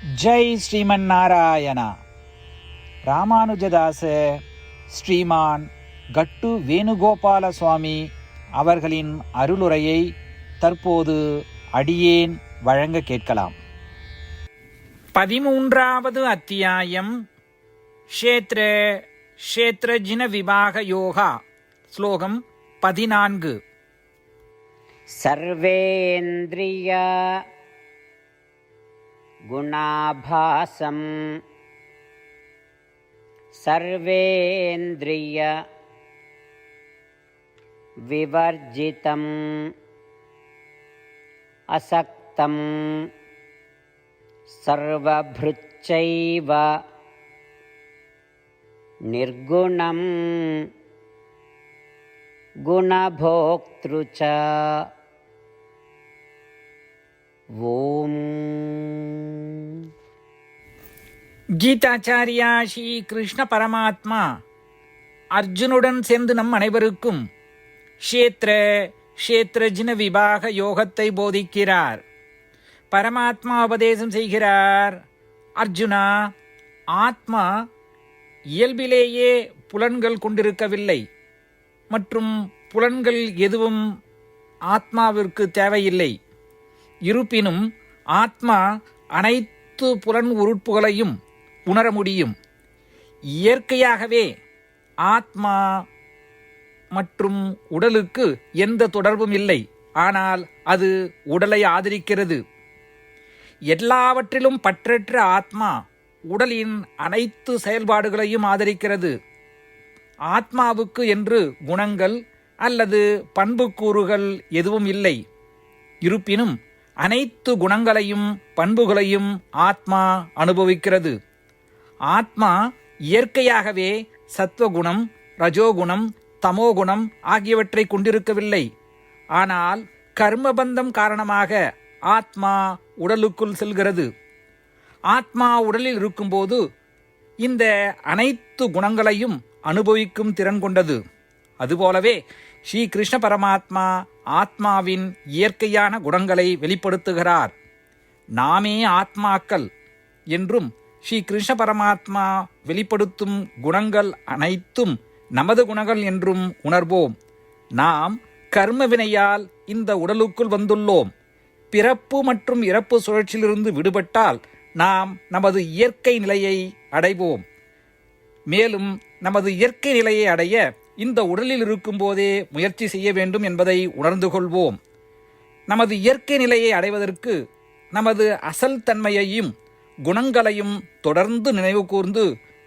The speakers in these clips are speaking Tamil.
ஜெய் ஸ்ரீமன் நாராயணா. ராமானுஜதாச ஸ்ரீமான் கட்டு வேணுகோபால சுவாமி அவர்களின் அருளுரையை தற்போது அடியேன் வழங்க கேட்கலாம். பதிமூன்றாவது அத்தியாயம் ஷேத்ர ஷேத்ரஜின விவாக யோகா ஸ்லோகம் பதினான்கு. சர்வேந்திரியா गुणाभासम्। सर्वेन्द्रिय विवर्जितम् असक्तं सर्वभृच्चैव निर्गुणं गुणभोक्तृ च ஓம் கீதாச்சாரியா ஸ்ரீ கிருஷ்ண பரமாத்மா அர்ஜுனுடன் சேர்ந்து நம் அனைவருக்கும் க்ஷேத்ர க்ஷேத்ரஜின விபாக யோகத்தை போதிக்கிறார். பரமாத்மா உபதேசம் செய்கிறார். அர்ஜுனா ஆத்மா இயல்பிலேயே புலன்கள் கொண்டிருக்கவில்லை. மற்றும் புலன்கள் எதுவும் ஆத்மாவிற்கு தேவையில்லை. இருப்பினும் ஆத்மா அனைத்து புலன் உறுப்புகளையும் உணர முடியும். இயற்கையாகவே ஆத்மா மற்றும் உடலுக்கு எந்த தொடர்பும் இல்லை. ஆனால் அது உடலை ஆதரிக்கிறது. எல்லாவற்றிலும் பற்றற்ற ஆத்மா உடலின் அனைத்து செயல்பாடுகளையும் ஆதரிக்கிறது. ஆத்மாவுக்கு என்று குணங்கள் அல்லது பண்புக்கூறுகள் எதுவும் இல்லை. இருப்பினும் அனைத்து குணங்களையும் பண்புகளையும் ஆத்மா அனுபவிக்கிறது. ஆத்மா இயற்கையாகவே சத்வகுணம் ரஜோகுணம் தமோகுணம் ஆகியவற்றை கொண்டிருக்கவில்லை. ஆனால் கர்மபந்தம் காரணமாக ஆத்மா உடலுக்குள் செல்கிறது. ஆத்மா உடலில் இருக்கும்போது இந்த அனைத்து குணங்களையும் அனுபவிக்கும் திறன் கொண்டது. அதுபோலவே ஸ்ரீ கிருஷ்ண பரமாத்மா ஆத்மாவின் இயற்கையான குணங்களை வெளிப்படுத்துகிறார். நாமே ஆத்மாக்கள் என்றும் ஸ்ரீ கிருஷ்ண பரமாத்மா வெளிப்படுத்தும் குணங்கள் அனைத்தும் நமது குணங்கள் என்றும் உணர்வோம். நாம் கர்ம வினையால் இந்த உடலுக்குள் வந்துள்ளோம். பிறப்பு மற்றும் இறப்பு சுழற்சியிலிருந்து விடுபட்டால் நாம் நமது இயற்கை நிலையை அடைவோம். மேலும் நமது இயற்கை நிலையை அடைய இந்த உடலில் இருக்கும்போதே முயற்சி செய்ய வேண்டும் என்பதை உணர்ந்து கொள்வோம். நமது இயற்கை நிலையை அடைவதற்கு நமது அசல் தன்மையையும் குணங்களையும் தொடர்ந்து நினைவு கூர்ந்து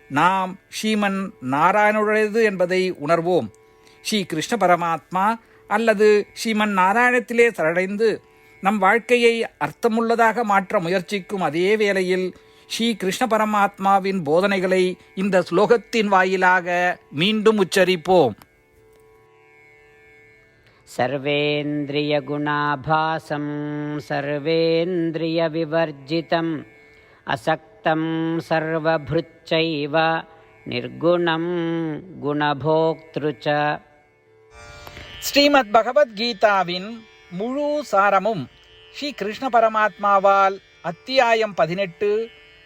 நாம் ஸ்ரீமன் நாராயணுடையது என்பதை உணர்வோம். ஸ்ரீ கிருஷ்ண பரமாத்மா அல்லது ஸ்ரீமன் நாராயணத்திலே சரடைந்து நம் வாழ்க்கையை அர்த்தமுள்ளதாக மாற்ற முயற்சிக்கும் அதே வேளையில் ஸ்ரீ கிருஷ்ண பரமாத்மாவின் போதனைகளை இந்த ஸ்லோகத்தின் வாயிலாக மீண்டும் உச்சரிப்போம் सर्वेन्द्रियगुणाभासं सर्वेन्द्रियविवर्जितम् असक्तं सर्वभृच्चैव निर्गुणं गुणभोक्तृ च ஸ்ரீமத் பகவத்கீதாவின் முழு சாரமும் ஸ்ரீ கிருஷ்ண பரமாத்மாவால் அத்தியாயம் பதினெட்டு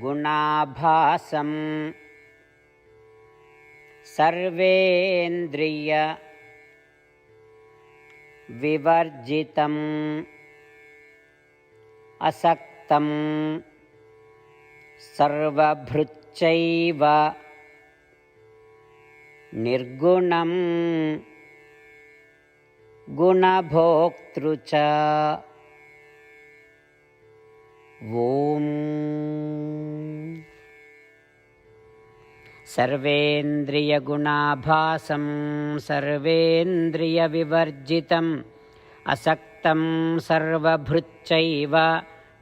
गुणाभासम्। सर्वेन्द्रिय विवर्जितम् असक्तं सर्वभृच्चैव निर्गुणं गुणभोक्तृ च। ॐ सर्वेन्द्रियगुणाभासं सर्वेन्द्रियविवर्जितम् असक्तं सर्वभृच्चैव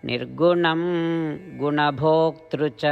निर्गुणं गुणभोक्तृ च